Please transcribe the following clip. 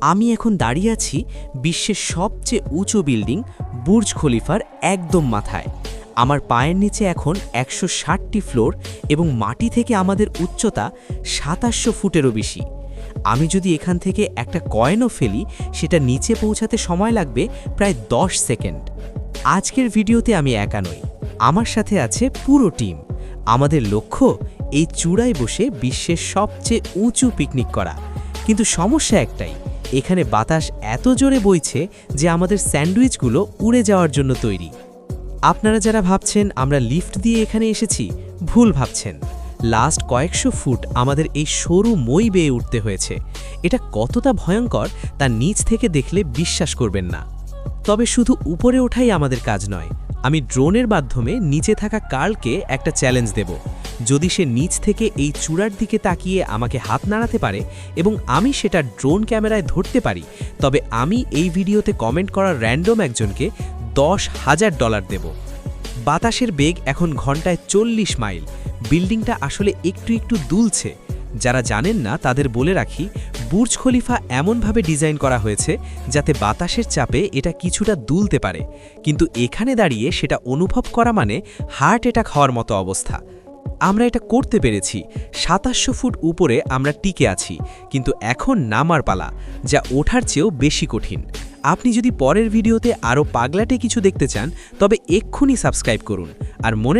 আমি এখন দাঁড়িয়ে আছি বিশ্বের সবচেয়ে উঁচু বিল্ডিং বুর্জ খলিফার একদম মাথায়। আমার পায়ের নিচে এখন একশো ষাটটি ফ্লোর এবং মাটি থেকে আমাদের উচ্চতা সাতাশশো ফুটেরও বেশি। আমি যদি এখান থেকে একটা কয়েনও ফেলি, সেটা নিচে পৌঁছাতে সময় লাগবে প্রায় দশ সেকেন্ড। আজকের ভিডিওতে আমি একা নই। আমার সাথে আছে পুরো টিম। আমাদের লক্ষ্য, এই চূড়ায় বসে বিশ্বের সবচেয়ে উঁচু পিকনিক করা। কিন্তু সমস্যা একটাই এখানে বাতাস এত জোরে বইছে যে আমাদের স্যান্ডউইচগুলো উড়ে যাওয়ার জন্য তৈরি। আপনারা যারা ভাবছেন আমরা লিফট দিয়ে এখানে এসেছি, ভুল ভাবছেন। লাস্ট কয়েকশো ফুট আমাদের এই সরু মই বেয়ে উঠতে হয়েছে। এটা কতটা ভয়ঙ্কর তা নিচ থেকে দেখলে বিশ্বাস করবেন না। তবে শুধু উপরে ওঠাই আমাদের কাজ নয়, আমি ড্রোনের মাধ্যমে নিচে থাকা কার্লকে একটা চ্যালেঞ্জ দেব। যদি সে নিচ থেকে এই চূড়ার দিকে তাকিয়ে আমাকে হাত নাড়াতে পারে এবং আমি সেটা ড্রোন ক্যামেরায় ধরতে পারি, তবে আমি এই ভিডিওতে কমেন্ট করা র্যান্ডম একজনকে দশ হাজার ডলার দেব। বাতাসের বেগ এখন ঘন্টায় চল্লিশ মাইল। বিল্ডিংটা আসলে একটু একটু দুলছে। যারা জানেন না, তাদের বলে রাখি, বুর্জ খলিফা এমনভাবে ডিজাইন করা হয়েছে যাতে বাতাসের চাপে এটা কিছুটা দুলতে পারে। কিন্তু এখানে দাঁড়িয়ে সেটা অনুভব করা মানে হার্ট অ্যাটাক হওয়ার মতো অবস্থা। আমরা এটা করতে পেরেছি। সাতাশশো ফুট উপরে আমরা টিকে আছি, কিন্তু এখন নামার পালা, যা ওঠার চেয়েও বেশি কঠিন। আপনি যদি পরের ভিডিওতে আরও পাগলাটে কিছু দেখতে চান, তবে এক্ষুনি সাবস্ক্রাইব করুন, আর মনে